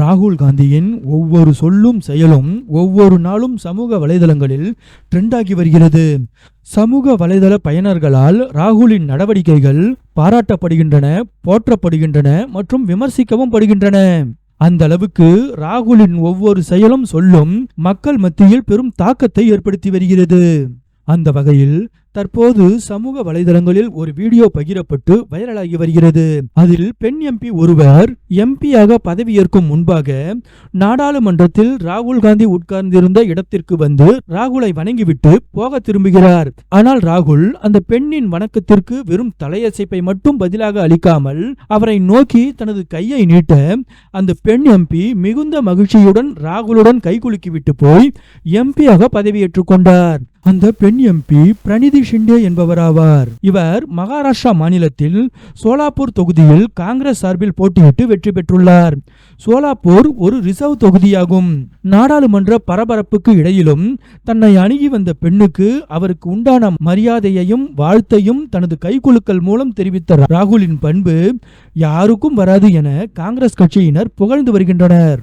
ராகுல் காந்தியின் ஒவ்வொரு சொல்லும் செயலும் ஒவ்வொரு நாளும் சமூக வலைதளங்களில் ட்ரெண்டாகி வருகிறது. சமூக வலைதள பயனர்களால் ராகுலின் நடவடிக்கைகள் பாராட்டப்படுகின்றன போற்றப்படுகின்றன மற்றும் விமர்சிக்கவும் படுகின்றன. அந்த அளவுக்கு ராகுலின் ஒவ்வொரு செயலும் சொல்லும் மக்கள் மத்தியில் பெரும் தாக்கத்தை ஏற்படுத்தி வருகிறது. அந்த வகையில் தற்போது சமூக வலைதளங்களில் ஒரு வீடியோ பகிரப்பட்டு வைரலாகி வருகிறது. அதில் பெண் எம்பி ஒருவர் எம்பியாக பதவியேற்கும் முன்பாக நாடாளுமன்றத்தில் ராகுல் காந்தி உட்கார்ந்திருந்த இடத்திற்கு வந்து ராகுலை வணங்கிவிட்டு போக திரும்புகிறார். ஆனால் ராகுல் அந்த பெண்ணின் வணக்கத்திற்கு வெறும் தலையசைப்பை மட்டும் பதிலாக அளிக்காமல் அவரை நோக்கி தனது கையை நீட்ட அந்த பெண் எம்பி மிகுந்த மகிழ்ச்சியுடன் ராகுலுடன் கைகுலுக்கிவிட்டு போய் எம்பியாக பதவியேற்றுக் கொண்டார். அந்த பெண் எம்பி பிரணிதி ஷிண்டே என்பவராவார். இவர் மகாராஷ்டிரா மாநிலத்தில் சோலாப்பூர் தொகுதியில் காங்கிரஸ் சார்பில் போட்டியிட்டு வெற்றி பெற்றுள்ளார். சோலாப்பூர் ஒரு ரிசர்வ் தொகுதியாகும். நாடாளுமன்ற பரபரப்புக்கு இடையிலும் தன்னை அணுகி வந்த பெண்ணுக்கு அவருக்கு உண்டான மரியாதையையும் வாழ்த்தையும் தனது கைகுலுக்கல் மூலம் தெரிவித்த ராகுலின் பண்பு யாருக்கும் வராது என காங்கிரஸ் கட்சியினர் புகழ்ந்து வருகின்றனர்.